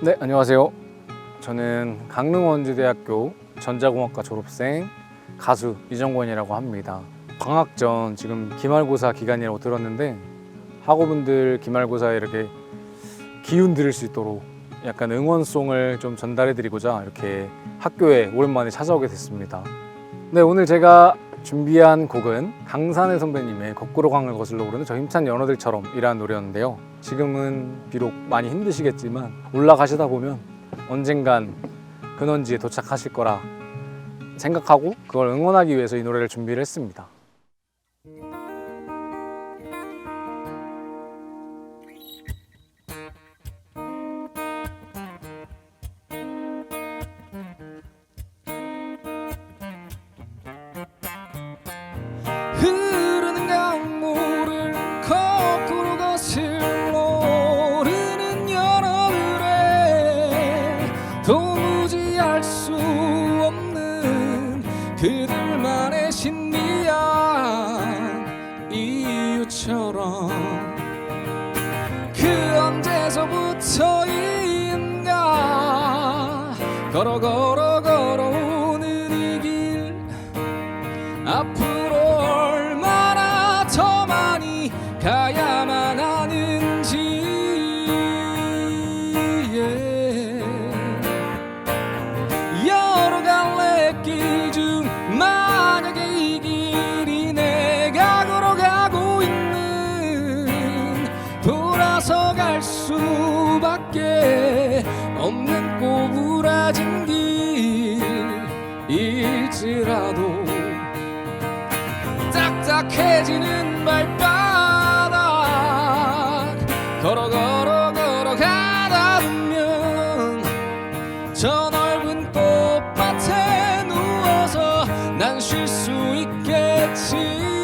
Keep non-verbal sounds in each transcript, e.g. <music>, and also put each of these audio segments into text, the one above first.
네, 안녕하세요. 저는 강릉원주대학교 전자공학과 졸업생 가수 이정권이라고 합니다. 방학 전 지금 기말고사 기간이라고 들었는데 학우분들 기말고사에 이렇게 기운 들을 수 있도록 약간 응원송을 좀 전달해 드리고자 이렇게 학교에 오랜만에 찾아오게 됐습니다. 네, 오늘 제가 준비한 곡은 강산의 선배님의 거꾸로 강을 거슬러 오르는 저 힘찬 연어들처럼 이라는 노래였는데요. 지금은 비록 많이 힘드시겠지만 올라가시다 보면 언젠간 근원지에 도착하실 거라 생각하고 그걸 응원하기 위해서 이 노래를 준비를 했습니다. 없는 그들만의 신비한 이유처럼 돌아서 갈 수밖에 없는 꼬부라진 길일지라도 딱딱해지는 발바닥 걸어 걸어 걸어 가다 보면 저 넓은 꽃밭에 누워서 난 쉴 수 있겠지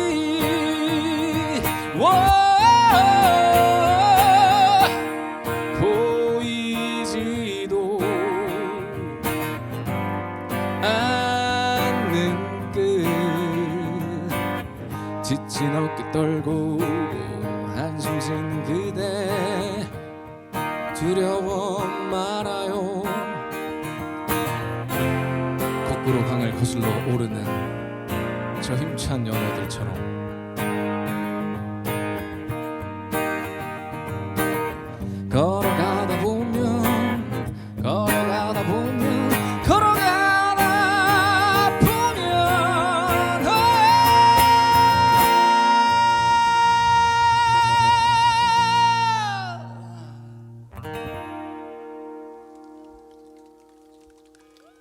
지친 어깨 떨고 한숨 쉬는 그대. 두려워 말아요. 거꾸로 강을 거슬러 오르는 저 힘찬 연어들처럼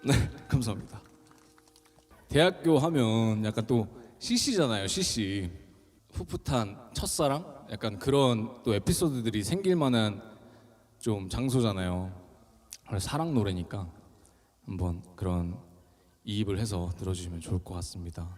네 <laughs> 감사합니다. 대학교 하면 약간 또 CC잖아요 CC. 풋풋한 첫사랑? 약간 그런 또 에피소드들이 생길 만한 좀 장소잖아요. 사랑 노래니까 한번 그런 이입을 해서 들어주시면 좋을 것 같습니다.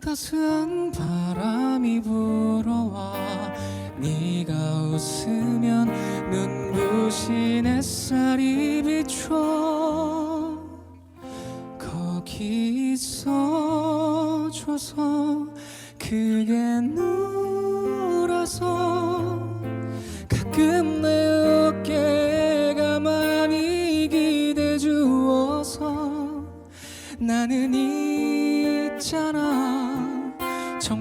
따스한 바람이 불어와 네가 웃으면 눈부신 햇살이 비춰 거기 있어줘서 그게 너라서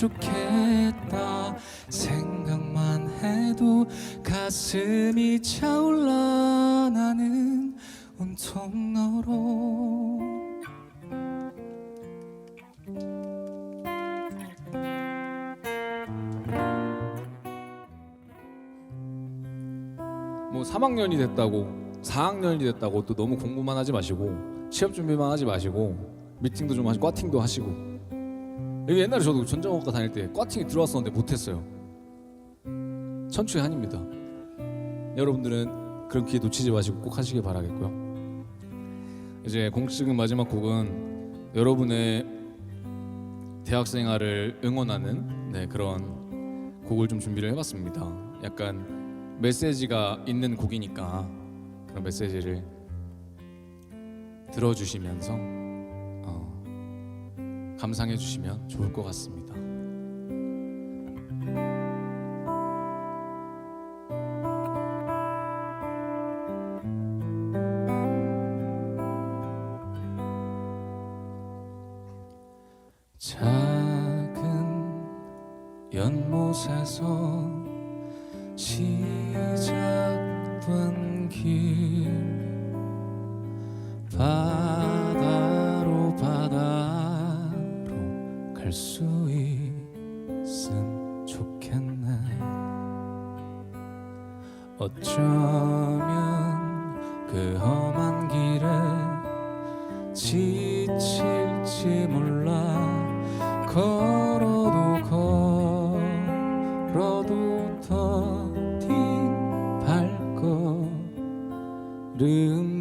좋겠다. 생각만 해도 가슴이 차올라. 나는 온통 너로. 뭐 3학년이 됐다고 4학년이 됐다고 또 너무 공부만 하지 마시고 취업 준비만 하지 마시고 미팅도 좀 하시고 꽈팅도 하시고 여기 옛날에 저도 전자공학과 다닐 때 꽈팅이 들어왔었는데 못했어요. 천추의 한입니다. 여러분들은 그런 기회 놓치지 마시고 꼭 하시길 바라겠고요. 이제 공식적인 마지막 곡은 여러분의 대학 생활을 응원하는 네, 그런 곡을 좀 준비를 해봤습니다. 약간 메시지가 있는 곡이니까 그런 메시지를 들어주시면서 어, 감상해 주시면 좋을 것 같습니다. 작은 연못에서 갈 수 있음 좋겠네. 어쩌면 그 험한 길에 지칠지 몰라 걸어도 걸어도 더딘 발걸음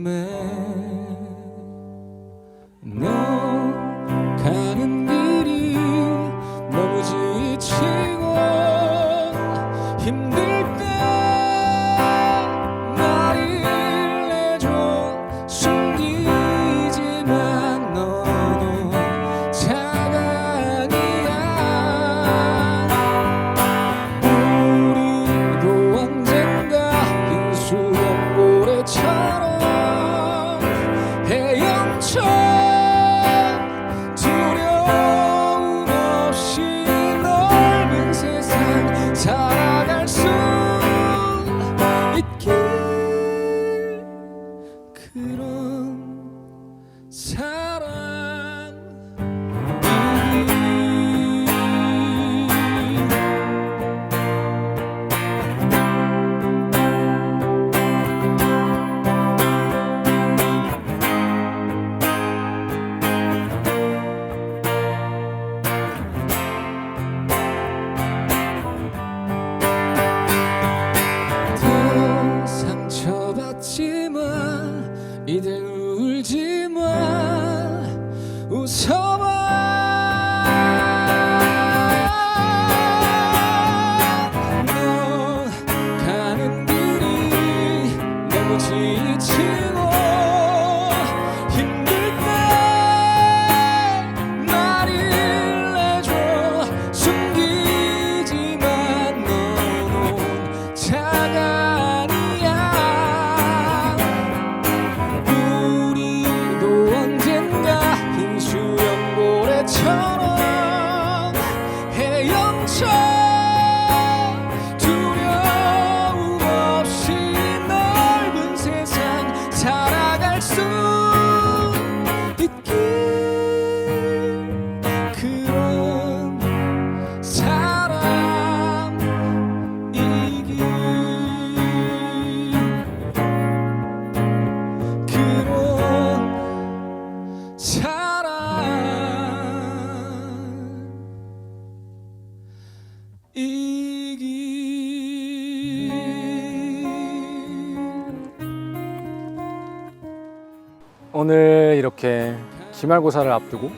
오늘 이렇게 기말고사를 앞두고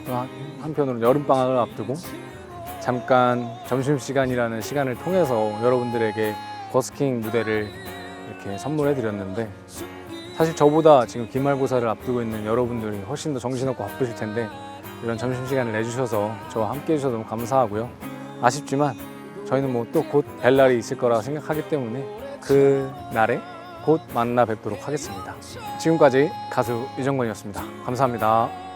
한편으로는 여름방학을 앞두고 잠깐 점심시간이라는 시간을 통해서 여러분들에게 버스킹 무대를 이렇게 선물해 드렸는데 사실 저보다 지금 기말고사를 앞두고 있는 여러분들이 훨씬 더 정신없고 바쁘실 텐데 이런 점심시간을 내주셔서 저와 함께 해주셔서 너무 감사하고요. 아쉽지만 저희는 뭐 또곧뵐 날이 있을 거라 생각하기 때문에 그 날에 곧 만나 뵙도록 하겠습니다. 지금까지 가수 이정권이었습니다. 감사합니다.